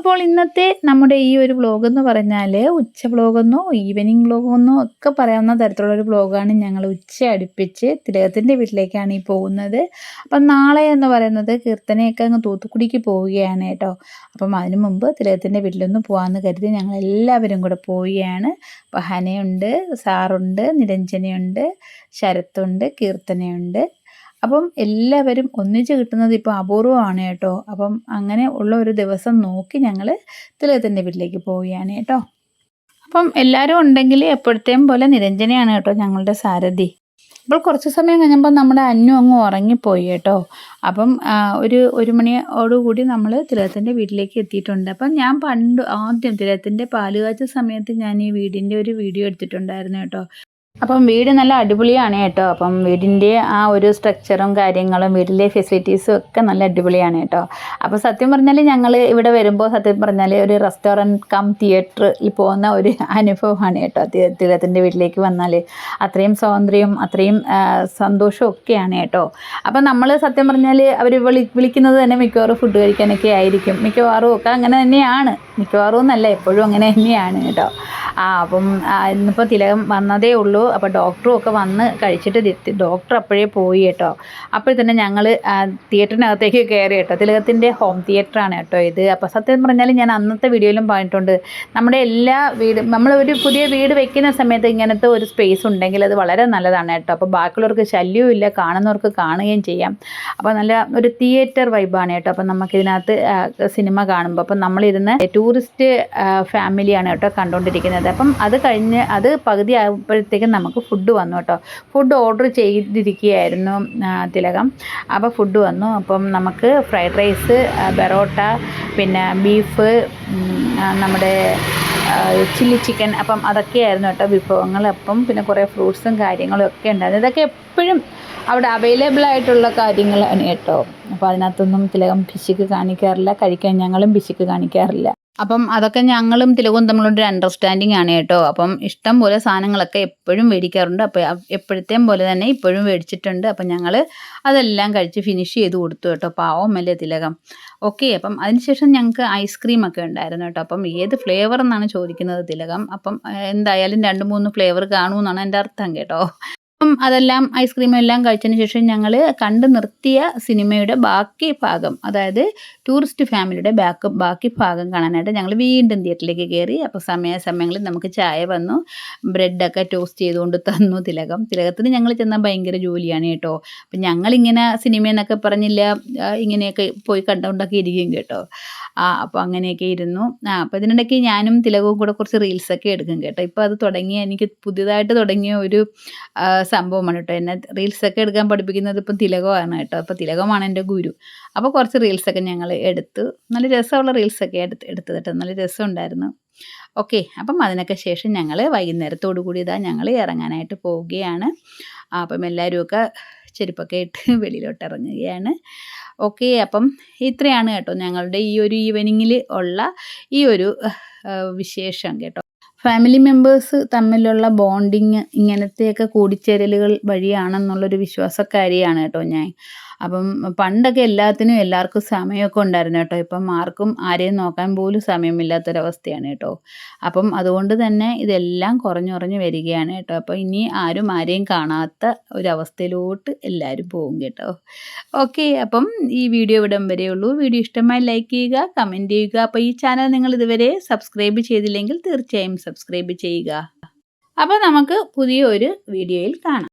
അപ്പോൾ ഇന്നത്തെ നമ്മുടെ ഈ ഒരു വ്ലോഗ് എന്ന് പറഞ്ഞാൽ ഉച്ച വ്ളോഗെന്നോ ഈവനിങ് വ്ളോഗെന്നോ ഒക്കെ പറയാവുന്ന തരത്തിലുള്ള ഒരു വ്ലോഗാണ് ഞങ്ങൾ ഉച്ച അടുപ്പിച്ച് തിലകത്തിന്റെ വീട്ടിലേക്കാണ് ഈ പോകുന്നത്. അപ്പം നാളെ എന്ന് പറയുന്നത് കീർത്തനയൊക്കെ അങ്ങ് തൂത്തുക്കുടിക്ക് പോവുകയാണ് കേട്ടോ. അപ്പം അതിനു മുമ്പ് തിലകത്തിന്റെ വീട്ടിലൊന്ന് പോകാമെന്ന് കരുതി ഞങ്ങൾ എല്ലാവരും കൂടെ പോവുകയാണ്. അപ്പോൾ ഹനയുണ്ട് സാറുണ്ട് നിരഞ്ജനയുണ്ട് ശരത്തുണ്ട് കീർത്തനയുണ്ട്. അപ്പം എല്ലാവരും ഒന്നിച്ച് കിട്ടുന്നത് ഇപ്പോൾ അപൂർവമാണ് കേട്ടോ. അപ്പം അങ്ങനെ ഉള്ള ഒരു ദിവസം നോക്കി ഞങ്ങൾ തിലകത്തിന്റെ വീട്ടിലേക്ക് പോവുകയാണ് കേട്ടോ. അപ്പം എല്ലാവരും ഉണ്ടെങ്കിൽ എപ്പോഴത്തെയും പോലെ നിരഞ്ജനയാണ് കേട്ടോ ഞങ്ങളുടെ സാരഥി. അപ്പോൾ കുറച്ച് സമയം കഴിഞ്ഞപ്പോൾ നമ്മുടെ അന്നു അങ്ങ് ഉറങ്ങിപ്പോയി കേട്ടോ. അപ്പം ഒരു ഒരു മണിയോടുകൂടി നമ്മൾ തിലകത്തിന്റെ വീട്ടിലേക്ക് എത്തിയിട്ടുണ്ട്. അപ്പം ഞാൻ പണ്ട് ആദ്യം തിലകത്തിന്റെ പാലുകാച്ച സമയത്ത് ഞാൻ ഈ വീടിന്റെ ഒരു വീഡിയോ എടുത്തിട്ടുണ്ടായിരുന്നു കേട്ടോ. അപ്പം വീട് നല്ല അടിപൊളിയാണ് കേട്ടോ. അപ്പം വീടിന്റെ ആ ഒരു സ്ട്രക്ചറും കാര്യങ്ങളും വീട്ടിലെ ഫെസിലിറ്റീസും ഒക്കെ നല്ല അടിപൊളിയാണ് കേട്ടോ. അപ്പോൾ സത്യം പറഞ്ഞാൽ ഞങ്ങൾ ഇവിടെ വരുമ്പോൾ സത്യം പറഞ്ഞാൽ ഒരു റെസ്റ്റോറന്റ് കം തിയേറ്ററിൽ പോകുന്ന ഒരു അനുഭവമാണ് കേട്ടോ. തിലകത്തിന്റെ വീട്ടിലേക്ക് വന്നാൽ അത്രയും സ്വാതന്ത്ര്യവും അത്രയും സന്തോഷവും ഒക്കെയാണ് കേട്ടോ. അപ്പം നമ്മൾ സത്യം പറഞ്ഞാൽ അവർ വിളി വിളിക്കുന്നത് തന്നെ മിക്കവാറും ഫുഡ് കഴിക്കാനൊക്കെ ആയിരിക്കും. മിക്കവാറും ഒക്കെ അങ്ങനെ തന്നെയാണ്. മിക്കവാറും എന്നല്ല എപ്പോഴും അങ്ങനെ തന്നെയാണ് കേട്ടോ. ആ അപ്പം ഇന്നിപ്പോൾ തിലകം വന്നതേ ഉള്ളൂ. അപ്പോൾ ഡോക്ടറും ഒക്കെ വന്ന് കഴിച്ചിട്ട് ഡോക്ടർ അപ്പോഴേ പോയി കേട്ടോ. അപ്പോൾ തന്നെ ഞങ്ങൾ തിയേറ്ററിനകത്തേക്ക് കയറി കേട്ടോ. തിലകത്തിന്റെ ഹോം തിയേറ്ററാണ് കേട്ടോ ഇത്. അപ്പോൾ സത്യം പറഞ്ഞാൽ ഞാൻ അന്നത്തെ വീഡിയോയിലും പറഞ്ഞിട്ടുണ്ട്. നമ്മുടെ എല്ലാ വീട് നമ്മൾ ഒരു പുതിയ വീട് വെക്കുന്ന സമയത്ത് ഇങ്ങനത്തെ ഒരു സ്പേസ് ഉണ്ടെങ്കിൽ അത് വളരെ നല്ലതാണ് കേട്ടോ. അപ്പോൾ ബാക്കിയുള്ളവർക്ക് ശല്യവും ഇല്ല കാണുന്നവർക്ക് കാണുകയും ചെയ്യാം. അപ്പോൾ നല്ല ഒരു തിയേറ്റർ വൈബാണ് കേട്ടോ. അപ്പോൾ നമുക്കിതിനകത്ത് സിനിമ കാണുമ്പോൾ അപ്പം നമ്മളിരുന്ന് ടൂറിസ്റ്റ് ഫാമിലിയാണ് കേട്ടോ കണ്ടുകൊണ്ടിരിക്കുന്നത് അപ്പം അത് കഴിഞ്ഞ് അത് പകുതി ആകുമ്പോഴത്തേക്കും നമുക്ക് ഫുഡ് വന്നു കേട്ടോ. ഫുഡ് ഓർഡർ ചെയ്തിരിക്കുകയായിരുന്നു തിലകം. അപ്പോൾ ഫുഡ് വന്നു. അപ്പം നമുക്ക് ഫ്രൈഡ് റൈസ് ബെറോട്ട പിന്നെ ബീഫ് നമ്മുടെ ചില്ലി ചിക്കൻ അപ്പം അതൊക്കെയായിരുന്നു കേട്ടോ വിഭവങ്ങൾ. അപ്പം പിന്നെ കുറേ ഫ്രൂട്ട്സും കാര്യങ്ങളും ഒക്കെ ഉണ്ടായിരുന്നു. ഇതൊക്കെ എപ്പോഴും അവിടെ അവൈലബിൾ ആയിട്ടുള്ള കാര്യങ്ങളാണ് കേട്ടോ. അപ്പോൾ അതിനകത്തൊന്നും തിലകം പിശുക്ക് കാണിക്കാറില്ല കഴിക്കാൻ ഞങ്ങളും പിശുക്ക് കാണിക്കാറില്ല. അപ്പം അതൊക്കെ ഞങ്ങളും തിലകവും തമ്മിലുള്ളൊരു അണ്ടർസ്റ്റാൻഡിങ് ആണ് കേട്ടോ. അപ്പം ഇഷ്ടം പോലെ സാധനങ്ങളൊക്കെ എപ്പോഴും മേടിക്കാറുണ്ട്. അപ്പോൾ എപ്പോഴത്തെയും പോലെ തന്നെ ഇപ്പോഴും മേടിച്ചിട്ടുണ്ട്. അപ്പം ഞങ്ങൾ അതെല്ലാം കഴിച്ച് ഫിനിഷ് ചെയ്ത് കൊടുത്തു കേട്ടോ. പാവം അല്ലേ തിലകം. ഓക്കെ അപ്പം അതിനുശേഷം ഞങ്ങൾക്ക് ഐസ്ക്രീം ഒക്കെ ഉണ്ടായിരുന്നു കേട്ടോ. അപ്പം ഏത് ഫ്ലേവർ എന്നാണ് ചോദിക്കുന്നത് തിലകം? അപ്പം എന്തായാലും രണ്ട് മൂന്ന് ഫ്ലേവർ കാണുമെന്നാണ് എന്റെ അർത്ഥം കേട്ടോ. അപ്പം അതെല്ലാം ഐസ്ക്രീം എല്ലാം കഴിച്ചതിന് ശേഷം ഞങ്ങൾ കണ്ടു നിർത്തിയ സിനിമയുടെ ബാക്കി ഭാഗം അതായത് ടൂറിസ്റ്റ് ഫാമിലിയുടെ ബാക്ക് ബാക്കി ഭാഗം കാണാനായിട്ട് ഞങ്ങൾ വീണ്ടും തിയേറ്ററിലേക്ക് കയറി അപ്പോൾ സമയ സമയങ്ങളിൽ നമുക്ക് ചായ വന്നു ബ്രെഡൊക്കെ ടോസ്റ്റ് ചെയ്തുകൊണ്ട് തന്നു തിലകം. തിലകത്തിന് ഞങ്ങൾ ചെന്നാൽ ഭയങ്കര ജോലിയാണ് കേട്ടോ. അപ്പം ഞങ്ങളിങ്ങനെ സിനിമയെന്നൊക്കെ പറഞ്ഞില്ല ഇങ്ങനെയൊക്കെ പോയി കണ്ടുകൊണ്ടൊക്കെ ഇരിക്കും കേട്ടോ. ആ അപ്പോൾ അങ്ങനെയൊക്കെ ഇരുന്നു. ആ അപ്പോൾ ഇതിനിടയ്ക്ക് ഞാനും തിലകവും കൂടെ കുറച്ച് റീൽസൊക്കെ എടുക്കും കേട്ടോ. ഇപ്പോൾ അത് തുടങ്ങിയ എനിക്ക് പുതിയതായിട്ട് തുടങ്ങിയ ഒരു സംഭവമാണ് കേട്ടോ. എന്നെ റീൽസൊക്കെ എടുക്കാൻ പഠിപ്പിക്കുന്നത് ഇപ്പം തിലകമാണ് കേട്ടോ. അപ്പോൾ തിലകമാണ് എന്റെ ഗുരു. അപ്പോൾ കുറച്ച് റീൽസൊക്കെ ഞങ്ങൾ എടുത്തു നല്ല രസമുള്ള റീൽസൊക്കെ എടുത്ത് എടുത്തത് കേട്ടോ. നല്ല രസമുണ്ടായിരുന്നു. ഓക്കെ അപ്പം അതിനൊക്കെ ശേഷം ഞങ്ങൾ വൈകുന്നേരത്തോടു കൂടി ഇതാ ഞങ്ങൾ ഇറങ്ങാനായിട്ട് പോവുകയാണ്. അപ്പം എല്ലാവരുമൊക്കെ ചെരുപ്പൊക്കെ ഇട്ട് വെളിയിലോട്ട് ഇറങ്ങുകയാണ്. ഓക്കെ അപ്പം ഇത്രയാണ് കേട്ടോ ഞങ്ങളുടെ ഈ ഒരു ഈവനിങ്ങിൽ ഉള്ള ഈ ഒരു വിശേഷം കേട്ടോ. ഫാമിലി മെമ്പേഴ്സ് തമ്മിലുള്ള ബോണ്ടിങ് ഇങ്ങനത്തെയൊക്കെ കൂടിച്ചേരലുകൾ വഴിയാണെന്നുള്ളൊരു വിശ്വാസക്കാരിയാണ് കേട്ടോ ഞാൻ. അപ്പം പണ്ടൊക്കെ എല്ലാത്തിനും എല്ലാവർക്കും സമയമൊക്കെ ഉണ്ടായിരുന്നു കേട്ടോ. ഇപ്പം ആർക്കും ആരെയും നോക്കാൻ പോലും സമയമില്ലാത്തൊരവസ്ഥയാണ് കേട്ടോ. അപ്പം അതുകൊണ്ട് തന്നെ ഇതെല്ലാം കുറഞ്ഞു കുറഞ്ഞു വരികയാണ് കേട്ടോ. അപ്പോൾ ഇനി ആരും ആരെയും കാണാത്ത ഒരവസ്ഥയിലോട്ട് എല്ലാവരും പോകും കേട്ടോ. ഓക്കെ അപ്പം ഈ വീഡിയോ ഇവിടം ഉള്ളൂ. വീഡിയോ ഇഷ്ടമായി ലൈക്ക് ചെയ്യുക കമന്റ് ചെയ്യുക. അപ്പോൾ ഈ ചാനൽ നിങ്ങൾ ഇതുവരെ സബ്സ്ക്രൈബ് ചെയ്തില്ലെങ്കിൽ തീർച്ചയായും സബ്സ്ക്രൈബ് ചെയ്യുക. അപ്പോൾ നമുക്ക് പുതിയൊരു വീഡിയോയിൽ കാണാം.